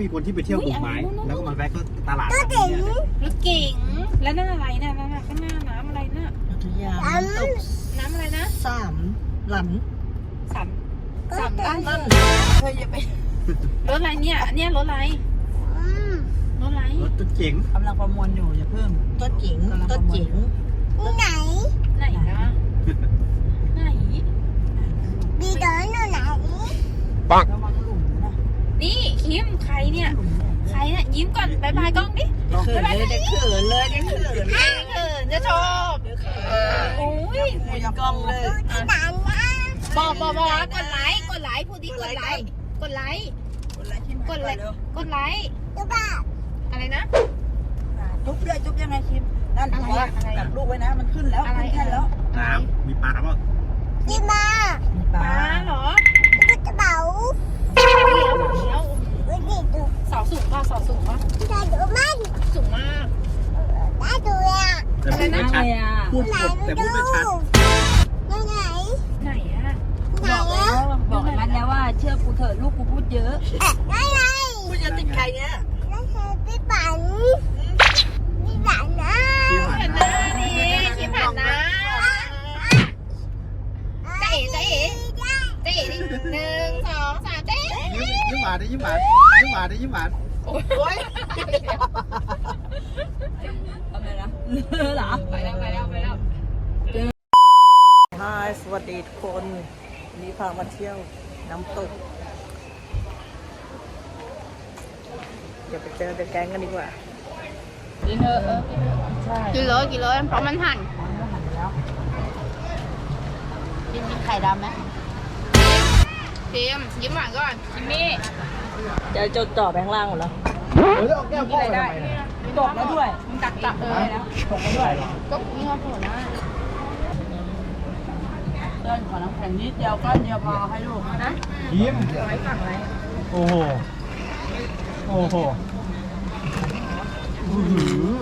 มีคนที่ไปเที่ยวบุกไม้แล้วก็มาแวะก็ตลาดตัวเจ๋งรถเก๋งแล้วนั่นอะไรน่ะนั่นน่ะข้างหน้าน้ำอะไรน่ะอุทยานน้ำตกน้ำอะไรนะสามหลันสามสามด้านนั่นเธออย่าไปรถอะไรเนี่ยเนี่ยรถอะไรอืมรถอะไรรถตุ๊เจ๋งกำลังประมวลอยู่อย่าเพิ่มต้นเจ๋งต้นเจ๋งนี่ไหนไหนนะไหนบีเดินอยู่ไหนระวังหลุม นะนี่คิมใครเนี่ยหลุมใครเนี่ยยิ้มก่อนบายบายกล้องดิเขินเลยเด็กเขินเลยเด็กเขินเลยเออจะชอบโอ้ยคุยกล้องเลยที่ไหนนะบอกบอกบอกกดไลค์กดไลค์พูดดิกดไลค์กดไลค์กดไลค์ที่ไหนกดไลค์เร็วกดไลค์ดูบ้าอะไรนะจุ๊บเลยจุ๊บยังไงคิมนั่นอะไรว่าอะไรจับลูกไว้นะมันขึ้นแล้วอะไรขึ้นแค่แล้วน้ำมีปลาเปล่าดีมา มีป ป ลา ลาเหรอ ดูกระเป๋า เดี๋ยวเดี๋ยว ดูดิดู เสาสูงป่ะเสาสูงป่ะ ได้ดูมัน สูงมาก ได้ดูอะ แต่พูดไม่ ชัดพูดไหนหมดแต่ดูพูดไม่ชัดยังไงไหนอะไหนบอกอะแล้วบอกมันแล้วว่าเชื่อกูเถอะลูกกูพูดเยอะได้ไงพูดเยอะติดใครเนี่ยนั่นคือพี่ปันพี่ปันนะที่ผ่านเห็นมานะนี่คิมผ่านนะเจ๊เจ๊เจ๊ดิหนึ่งสองสามเจ๊ยิ้มยิ้มหวานดิยิ้มหวานยิ้มหวานดิยิ้มหวานโอ้ยทำไมนะเหรอ ไปแล้วไปแล้วไปแล้วฮายสวัสดีทุกคนวันนี้พามาเที่ยวน้ำตก เดี๋ยวไปเจอเดอะแก๊งกันดีกว่า กินเถอะใช่กินเลยกินเลยเพราะมันหั่นมันก็หันไปแล้วกินมีไข่ดำไหมเตรียมยิ้มหวานก่อนคิมมี่จะจดจ่อแบงค์ล่างหมดแล้วเฮ้ยเอาแก้วพ่อไปทำไมเนี่ย ตกแล้วด้วยมึงตักตักเออแล้วตกแล้วด้วย ก็นี่ว่าผัวหน้าเดินขอน้ำแข็งนิดเดียวก้อนเดียวพอให้ลูกนะยิ้มไว้ฝั่งไรโอ้โห โอ้โหอื้อหือ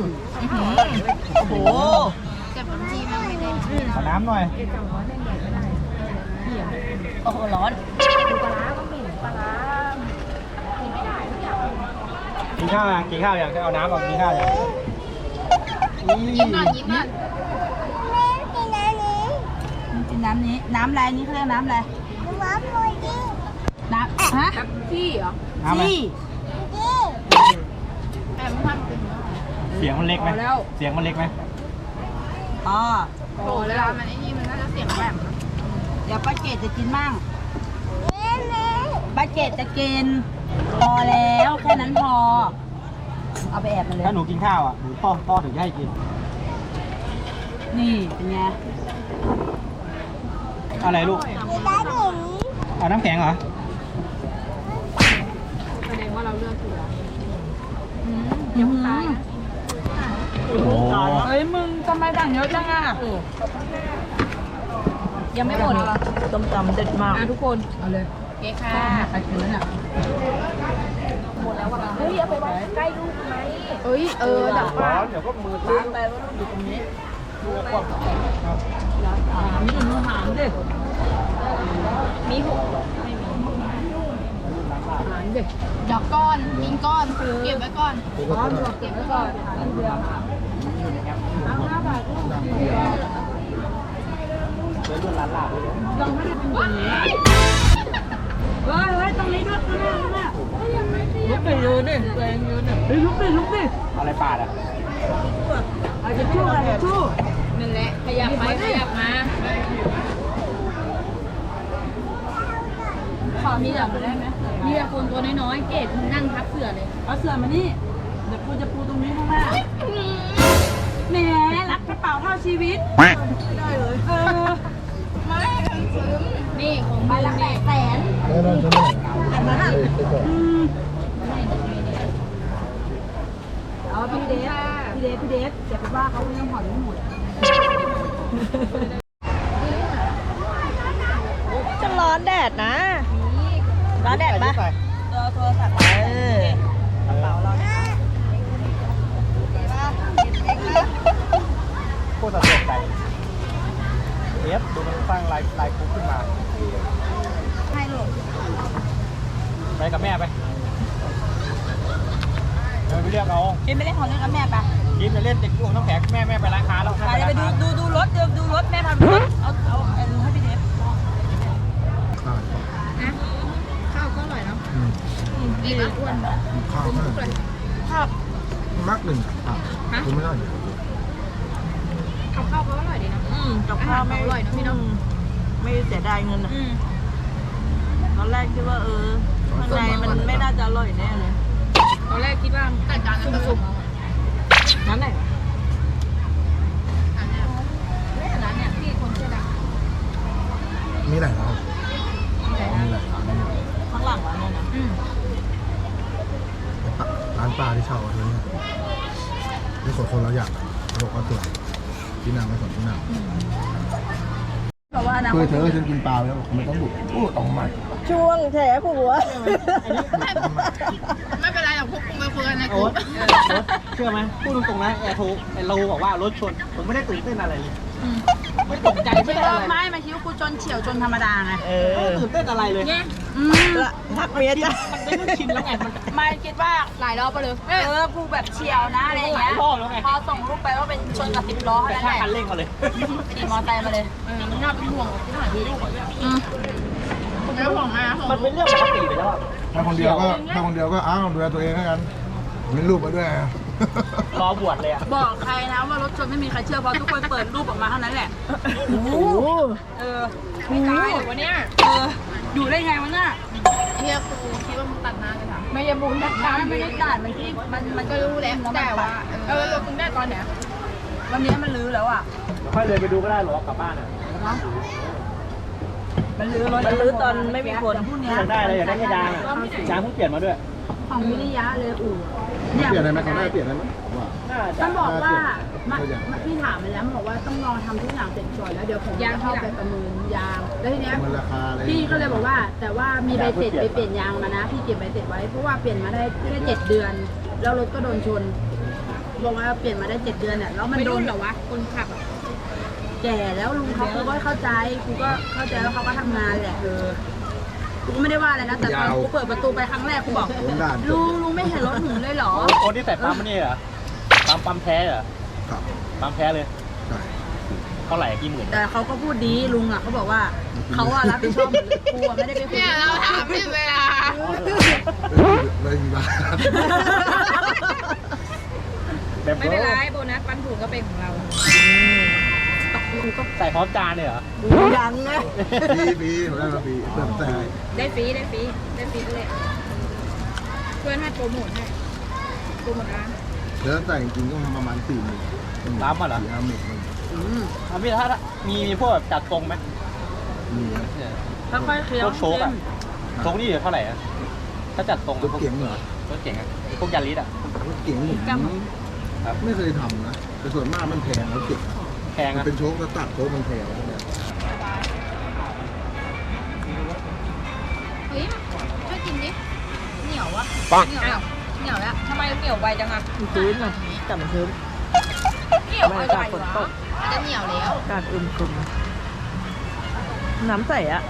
โอ้โหเก็บน้ำจีนมาไม่ได้ขอน้ำหน่อยโอ้โหร้อนกิน ข้าวยังกินข้าวยังจะเอาน้ำก่อนกินข้าวยังยิ้มก่อนยิ้มก่อนกินน้ำนี้กินน้ำนี้ น้ำอะไรนี่เขาเรียกน้ำอะไรดูว่าพูดดิน้ำฮะพี่เหรอน้ำไหมจี้ดิแอมพันเป็นเสียงมันเล็กไหมเสียงมันเล็กไหมอ๋อโอ้เวลามันไอ้นี่มันน่าจะเสียงแบบเดี๋ยวป้าเกดจะกินมั่งเอ๊ะแม่ป้าเกดจะกิน พอแล้วแค่นั้นพอ เอาไปแอบมันเลย ถ้าหนูกินข้าวอะหนูพ่อพ่อถึงจะให้กินนี่เป็นไงอะไรลูกมีได้หนึ่งเอาน้ำแข็งเหรอแสดงว่าเราเลือกถูกแล้วยังตายโอ้โหเฮ้ยมึงทำไมสั่งเยอะจังอะยังไม่หมดต้มตำเด็ดมากอะทุกคน เอาเลย เก๊ค่ะใครกินแล้วเนี่ยเฮ้ยเอาไปไว้ใกล้ลูกไหมเอ้ยเออดับฟ้าเดี๋ยวก็มือลืมไปว่าลูกอยู่ตรงนี้อ่ามีหนูหางดิมีหกหารเด็กดอกก้อนกินก้อนเก็บไว้ก่อนอ๋อหนูเก็บไว้ก่อนหางเดียวเอาห้าบาทลูกยังไม่ได้เป็นอย่างนี้ เฮ้ยเฮ้ยตรงนี้ด้วยข้างหน้าข้างหน้าลุกไปยืนดิตัวเองยืนดิเฮ้ยลุกดิลุกดิอะไรปาดอะเอาจะชู้อะไรชู้นั่นแหละขยับไปขยับมาขอมีแบบได้ไหมนี่คนตัวน้อยๆเกดนั่งทับเสือเลยเอาเสือมานี่เดี๋ยวปูจะปูตรงนี้ข้างหน้าแหมรักกระเป๋าเท่าชีวิตไม่ได้เลยเออไม่มั นี่ของใบมึงละแปนี่ดแสนอันนั้นอะอืมเอาพี่เดฟพี่เดฟพี่เดฟอย่าไปว่าเขาเรื่องผ่อนไม่หมดจะร้อนแดดนะ ร้อนแดดปะตัวโทรศัพท์เออกระเป๋าเราเนี่ยโคตรสะเทือนใจ เอฟดูมันสร้างลายลายคุกขึ้นมาให้ลูกไปกับแม่ไปเดี๋ยวไปเรียกเอากินไปเล่นของเล่นกับแม่ปะกินจะเล่นเด็กลูกต้องแผลแม่แม่ไปร้านค้าแล้วไปไปดูดูดูรถดูดูรถแม่พาดูรถเอาเอาเอาให้พี่เดฟข้าวข้าวก็อร่อยเนาะอืมดีมากอ้วนข้าวมากภาพมากหนึ่งอะคุณไม่ได้กับ ข้าวเขาอร่อยดีนะอืมกับข้าวไม่อาหารอร่อยเนอะพี่เนอะอืมไม่เสียดายเงินอะตอนแรกคิดว่าเออข้างในมันไม่น่าจะอร่อยแน่เลยตอนแรกคิดว่าแต่จานนั้นก็สุกร้านไหนอันเนี้ยไม่แต่ร้านเนี้ยพี่คนเสื้อดำ มีหลายร้านมีหลายร้าน ข้างหลังร้านนั้นนะ อืม ร้านปลาที่เช่าเอาเท่านี้นี่ส่วนคนเราอยากเราบอกว่าตัว ที่นางไม่สนที่นางเพราะว่านะเคยเธอฉันกินปลาแล้วบอกไม่ต้องบุกโอ้ต้องใหม่ช่วงแฉผัว ไม่เป็นไรหรอกพวกกูไปคุยกันในก โอ๊ลุ่ตมเชื่อไหมพูดตรงๆนะแอร์โทรไอ้เราบอกว่ารถชน ผมไม่ได้ตื่นเต้นอะไรเลยไม่ตกใจไม่ได้อะไรไม่มาคิดว่ากูจนเฉียวจนธรรมดาไงเออไม่ตื่นเต้นอะไรเลยอืมทักเมียจ้ะมันเป็นเรื่องชินแล้วไงมัน ไม่คิดว่าหลายรอบไปเลยเออกูแบบเฉียวนะอะไรอย่างเงี้ยหลายรอบแล้วไง พอส่งรูปไปว่าเป็นชนกับสิบล้อแต่เท่านั้นถ้าแหละคันเร่งมาเลยขี่มอเตอร์ไซค์มาเลยเออมันน่าเป็นห่วงที่หายมีลูกอะอืมผมไม่ห่วงนะห่วงมันเป็นเรื่องปกติไปแล้วอะถ้าคนเดียวก็ถ้าคนเดียวก็อ้าวดูแลตัวเองแล้วกัน มีรูปมาด้วยรอบวชเลยอะบอกใครนะว่ารถชนไม่มีใครเชื่อเพราะทุกคนเปิดรูปออกมาเท่านั้นแหละ โอ้โหเออไม่ตายหรอกวันเนี้ยเออ อยู่ได้ไงวะน่ะเฮียกูคิดว่ามึงตัดหน้าเลยค่ะไม่ยบุญดักดานไม่ได้ด่านมันที่มันมันก็รู้แล้วแต่ว่าเออเราคุณได้ตอนไหนวันนี้มันลื้อแล้วอะค่อยเลยไปดูก็ได้หรอกกลับบ้านอะมันลื้อรถมันลื้อตอนไม่มีคนพรุ่งนี้อยากได้อะไรอยากได้แค่ยางอะยางเพิ่งเปลี่ยนมาด้วย ของวิริยะเลยอู่เปลี่ยนได้ไหมเขาได้เปลี่ยนได้ไหมว่าน่าจะมันบอกว่าน่ามันจะมันพี่ถามไปแล้วมันบอกว่าต้องรอทำทุกอย่างเสร็จก่อนแล้วเดี๋ยวผมจะเข้าไปประเมินยาง แล้วทีเนี้ยมันราคาอะไร พี่ก็เลยบอกว่า แต่ว่ามีใบเสร็จไปเปลี่ยนยางมานะพี่เก็บใบเสร็จไว้เพราะว่าเปลี่ยนมาได้แค่เจ็ดเดือน แล้วรถก็โดนชนบอกว่าเปลี่ยนมาได้เจ็ดเดือนเนี่ยแล้วมันไม่โดรุ่นนเหรอวะคนขับอะแก่แล้วลุงเขากูก็เข้าใจกูก็เข้าใจแล้วเขาก็ทำงานแหละเออ กูก็ไม่ได้ว่าอะไรนะแต่ตอนกูเปิดประตูไปครั้งแรกกูบอกผมด่าน ลุงลุงไม่เห็นรถหนูเลยเหรอ โอ้นี่ใส่ปั๊มนี่เหรอปั๊มปั๊มแท้เหรอครับปั๊มแท้เลยใช่เท่าไหร่กี่หมื่นแต่เขาก็พูดดีลุงอะเขาบอกว่าเขาอะรับผิดชอบหมดเลยกูอะไม่ได้เป็นคนเนี่ยเราถามไม่เวลาเลยมีบ้านแบบไม่เป็นไรโบนัสปันถุงก็เป็นของเรา ใส่พร้อมจานเลยเหรอ ยังไงปีปีผมได้มาปีเติมแต่ได้ฟรีได้ฟรีได้ฟรีก็เลยเพื่อนให้โปรโมทให้โปรโมทร้านแล้วแต่จริงๆก็ประมาณสี่หมื่นร้านมาเหรอ สี่ห้าหมื่นอะพี่ถ้ามีมีพวกแบบจัดทรงไหมมีนะเนี่ยค่อยๆเคี้ยพววกโชกอะโชกนี่เท่าไหร่อะถ้าจัดทรงรอะถพวกเก๋งเหรอรถเก๋งอะพวกยาริสอะรถเก๋งผมครับไม่เคยทำนะแต่ส่วนมากมันแพงรถเก๋งแพงมันอะเป็นโชคแล้วตัดโชคมันแพงเนี่ยเฮ้ยช่วยกินดิ เหนียววะเหนียวแล้วเหนียวแล้วทำไมเหนียวไวจังอะชื้นอะแต่มันชื้น เหนียวไม่ไวจากฝนตกๆจะเหนียวแล้ว อากาศอึมครึมน้ำใสอะ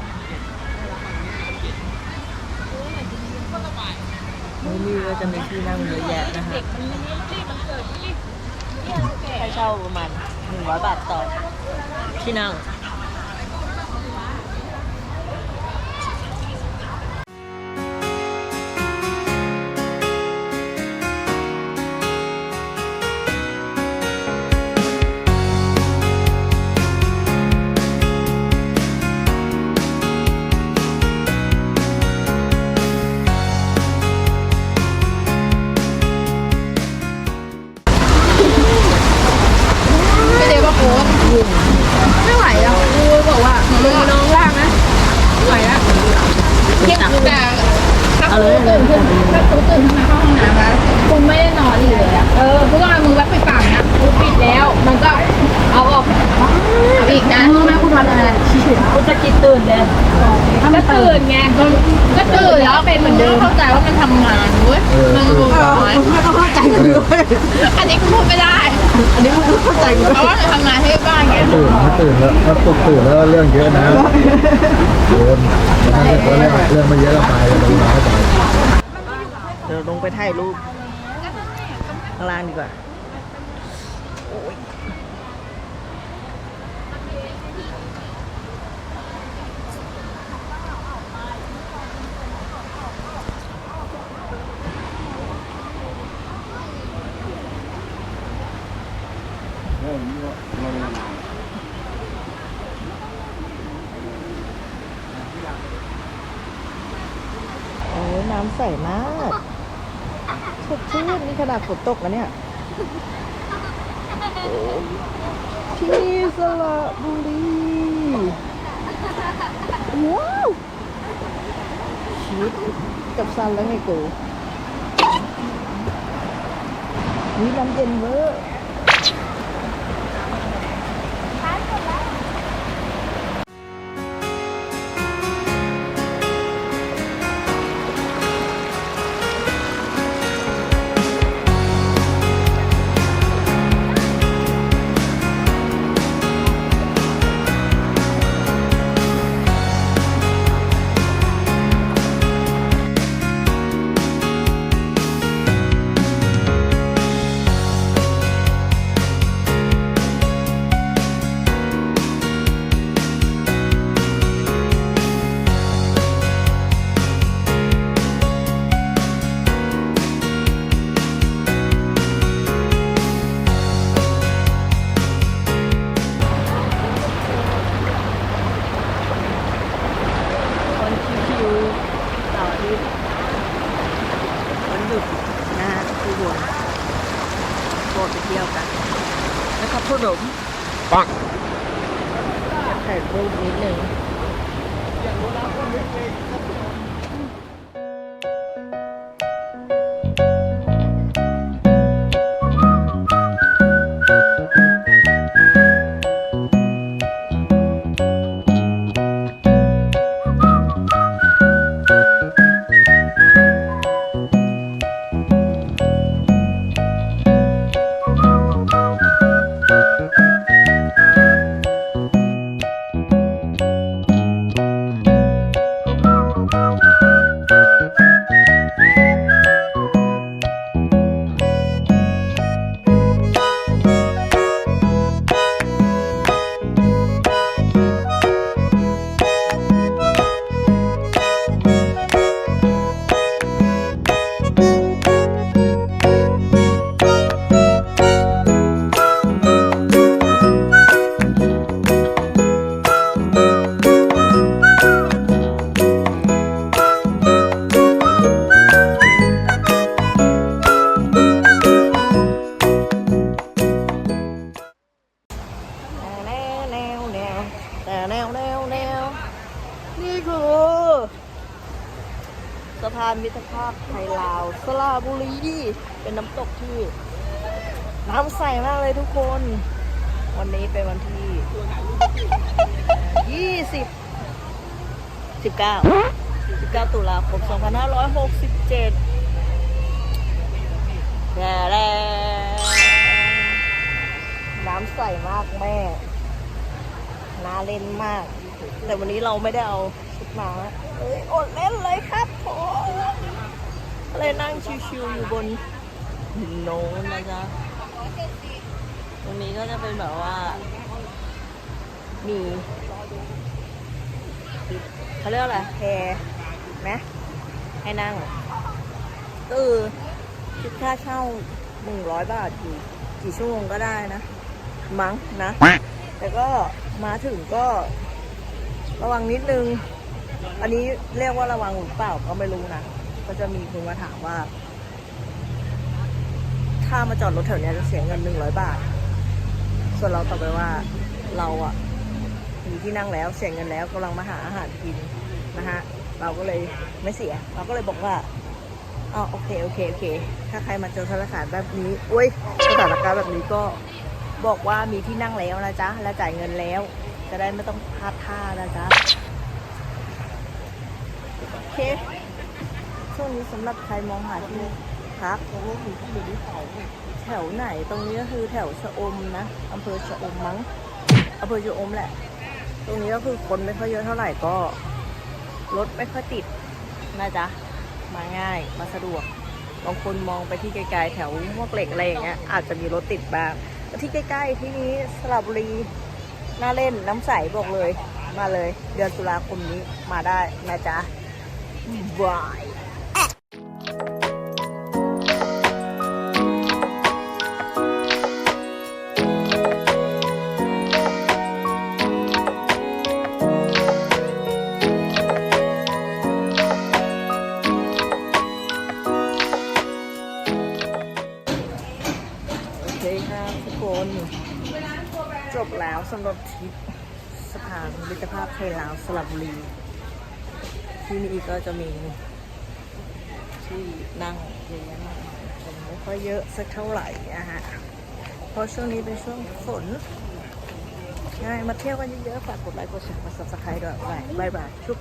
นี่ก็จะมีที่นั่งเยอะแยะนะคะให้เช่าประมาณ หนึ่งร้อยบาทต่อที่นั่งำงานเว้ยมันรู้น้อยไม่ต้องเข้าใจกันด้วยอันนี้กูพูดไม่ได้ อันนี้มึงเข้าใจกันเพราะว่าทำงานให้บ้านไงตื่นถ้าตื่นแล้วถ้าปลุกตื่นแล้วเรื่องเยอะนะโดนถ้าเรื่องเรื่องไม่เยอะก็ไปเราเราเข้าใจเดี๋ยวลงไปถ่ายรูปข้างล่างดีกว่า โอ้ยน้ำใสมากสดชื่นนี่ขนาดฝนตกนะเนี่ยที่สระบุรีว้าวชีวิตกับซันแล้วไงกูนี่น้ำเย็นเวอร์ ไปเที่ยวกันแล้วก็ขนมปังถ่ายรูปนิดนึงแน สิบสิบเก้าสิบเก้าตุลาคมสองพันห้าร้อยหกสิบเจ็ดแย่แล้วน้ำใสมากแม่น่าเล่นมาก แต่วันนี้เราไม่ได้เอาชุดมาเอ้ยอดเล่นเลยครับผมเลยนั่งชิวๆอยู่บนหินโน้นนะจ๊ะตรงนี้ก็จะเป็นแบบว่า มี เขาเรียกว่าอะไรแพไหมให้นั่งก็คือคิดค่าเช่าหนึ่งร้อยบาทกี่กี่ชั่วโมงก็ได้นะ มั้งนะ แต่ก็มาถึงก็ระวังนิดนึง อันนี้เรียกว่าระวังหรือเปล่าก็ไม่รู้นะ ก็จะมีคนมาถามว่า ถ้ามาจอดรถแถวนี้จะเสียเงินหนึ่งร้อยบาท ส่วนเราตอบไปว่าเราอะ ที่นั่งแล้วเสียเงินแล้วกำลังมาหาอาหารกินนะฮะเราก็เลยไม่เสีย เราก็เลยบอกว่าอ๋อโอเคโอเคโอเค ถ้าใครมาเจอสถานการณ์แบบนี้อุ้ยสถานการณ์แบบนี้ก็บอกว่ามีที่นั่งแล้วนะจ๊ะและจ่ายเงินแล้ว จะได้ไม่ต้องพลาดท่านะจ๊ะโอเคช่วงนี้สำหรับใครมองหาที่พักแถวไหนตรงนี้ก็คือแถวชะอมนะอำเภอชะอมมั้งอำเภอชะอมแหละ ตรงนี้ก็คือคนไม่ค่อยเยอะเท่าไหร่ก็รถไม่ค่อยติดนะจ๊ะ มาง่ายมาสะดวก บางคนมองไปที่ไกลๆแถวมวกเหล็กอะไรอย่างเงี้ยอาจจะมีรถติดบ้างที่ใกล้ๆที่นี้สระบุรีน่าเล่นน้ำใสบอกเลย มาเลย เดือนตุลาคมนี้มาได้นะจ๊ะบาย จบแล้วสำหรับทริปสถานมิตรภาพไทยลาวสระบุรี ที่นี่ก็จะมีที่นั่งเยอะแยะมากคนไม่ค่อยเยอะสักเท่าไหร่นะฮะเพราะช่วงนี้เป็นช่วงฝนง่ายมาเที่ยวกันเยอะๆฝากกดไลค์กดแชร์กดซับสไครต์ด้วยบายบาย ชุบ